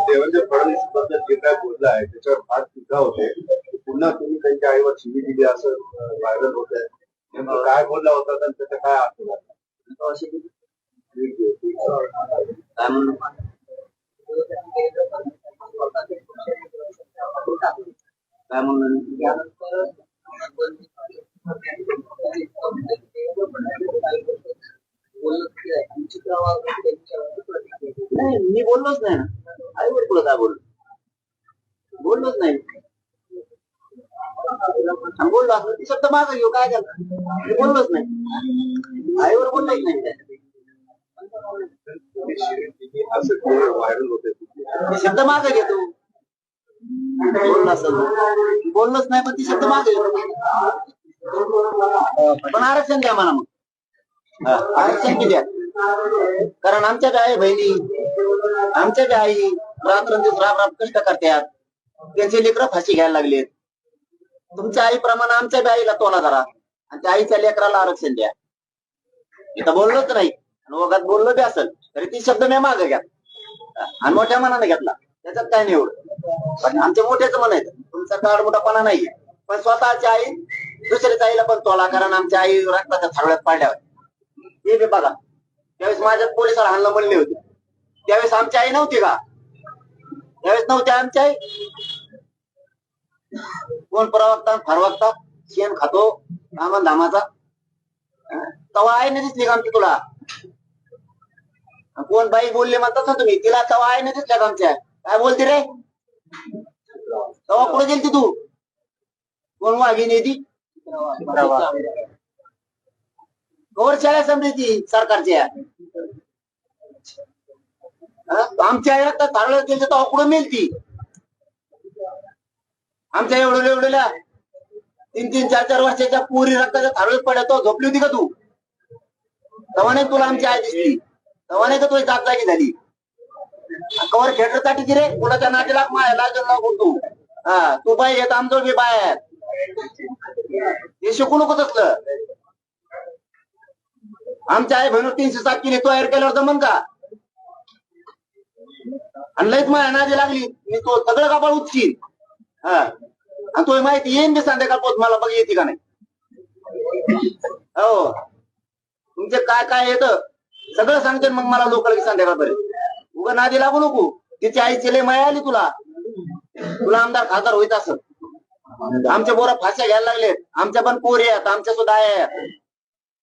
देवेंद्र फडणवीसबद्दल जे काय बोललं आहे त्याच्यावर फार टीका होते. पुन्हा तुम्ही त्यांच्या आईवर शिवी दिली असं व्हायरल होत आहे. नेमकं काय बोलला होता आणि त्याचा काय अर्थ झाला? ठीक काय म्हणून काय म्हणून नाही मी बोललोच नाही ना. आई वर तुला काय बोललो बोललोच नाही. बोललो असं ती शब्द माझा घेऊ काय झालं मी बोललोच नाही. आईवर बोललाच नाही त्या. ती शब्द मागे घेतो बोललो असं बोललोच नाही पण ती शब्द मागे घेतो पण आरक्षण द्या मला मग. आरक्षण किती द्या कारण आमच्या बी बहिणी? आमच्या बी आई रात्रंदिवस राब राब कष्ट करतात. त्यांचे लेकरं फाशी घ्यायला लागलेत. तुमच्या आईप्रमाणे आमच्या बी आईला तोला धरा. आणि त्या आईच्या लेकराला आरक्षण द्या. इथं बोललोच नाही. आणि वगात बोललो बी असेल तरी ती शब्द मी मागे घ्या. आणि मोठ्या मनाने घेतला. त्याच्यात काय नाही एवढं पण आमच्या मोठ्याच आहेत तुमचा काळ मोठापणा नाहीये. पण स्वतःची आई दुसऱ्याच्या आईला पण तोला कारण आमच्या आई रक्ताच्या थाळ्यात पाडल्यावर हे बी बघा. त्यावेळेस माझ्यात पोलिसाला हल्ला म्हणले होते. त्यावेळेस आमची आई नव्हती का? त्यावेळेस नव्हती आमची आई कोण परवागता फरवागता शेण खातो कामन धामाचा? तवा आहे ना दिसली का आमची तुला? कोण बाई बोलले म्हणतात ना तुम्ही तिला तवा आहे ना दिसल्या का आमच्या? काय बोलते रे? तवा पुढे गेलती तू? कोण वाघिणी ती कवर शाळा समजायची सरकारच्या? आमच्या आई तारळ थारळ गेलं तेव्हा कुठं मिळती आमच्या एवढ्या एवढ्याला तीन तीन चार चार वर्षाच्या पुरी रक्ताच्या थारळ पडत झोपली होती का तू? तेव्हा नाही तुला आमची आई दिसली? तेव्हा नाही का तुझी जागजागी झाली? कवर खेटरसाठी रे? कुणाच्या नाटेला माया लागेल ना तू? हा तू बाय येत आमचं बी बाय हे शिकू नको तसलं. आमच्या आई बहिणी तीनशे सात किलो तयार केल्यावर जमन का? आणि लईच माया नादी लागली. मी तो सगळं कापड उचशील हा. आणि तुला माहिती येईन मी संध्याकाळ पोच मला बघ येते का नाही. हो. तुमचे काय काय येत? सगळं सांगते मग मला लोक संध्याकाळपर्यंत उगा नादी लागू नको. तिची आईची लय माया आली तुला. तुला आमदार खासदार होईत असं. आमच्या बोरा फाश्या घ्यायला लागलेत आमच्या पण पोरी आहेत आमच्या सुद्धा आई आहेत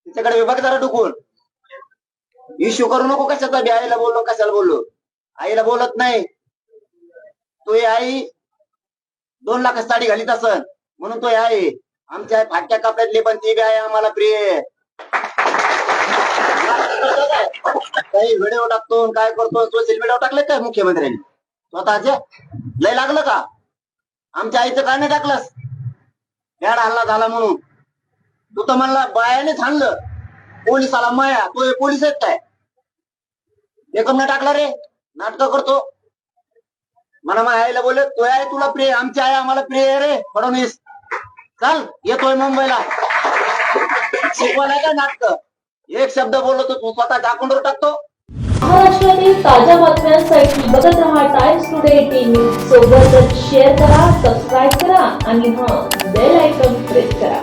तिच्याकडे विभाग जरा डुकून. इश्यू करू नको कशाचा बी आईला बोललो कशाला बोललो. आईला बोलत नाही. तो आई दोन लाख साडी घालीत असन. म्हणून तो आई आमच्या आई फाटक्या कपड्यातली पण ती बी आहे आम्हाला प्रिय. काही व्हिडिओ टाकतो काय करतो सोशल मीडियावर टाकले काय मुख्यमंत्र्यांनी? स्वतःचे लय लागलं का? आमच्या आईचं काय नाही टाकलंस. बॅड हल्ला झाला म्हणून. तू तर म्हणला बायानेच हाणलं. पोलिसाला माया तो पोलीस आहेत काय? एकम नाही टाकला रे. नाटक करतो. मला माझ्या आईला बोल तो आहे तुला प्रिय आमची आई आम्हाला प्रिय आहे रे. फडणवीस. चल येतोय मुंबईला. शिकवायला काय नाटक? एक शब्द बोललो तर तू स्वतः दाखवून टाकतो. महाराष्ट्रातील ताज्या बातम्यांसाठी बघत रहा टाइम्स टुडे टीव्ही सोबतच शेअर करा सबस्क्राईब करा आणि हा बेल आयकॉन प्रेस करा.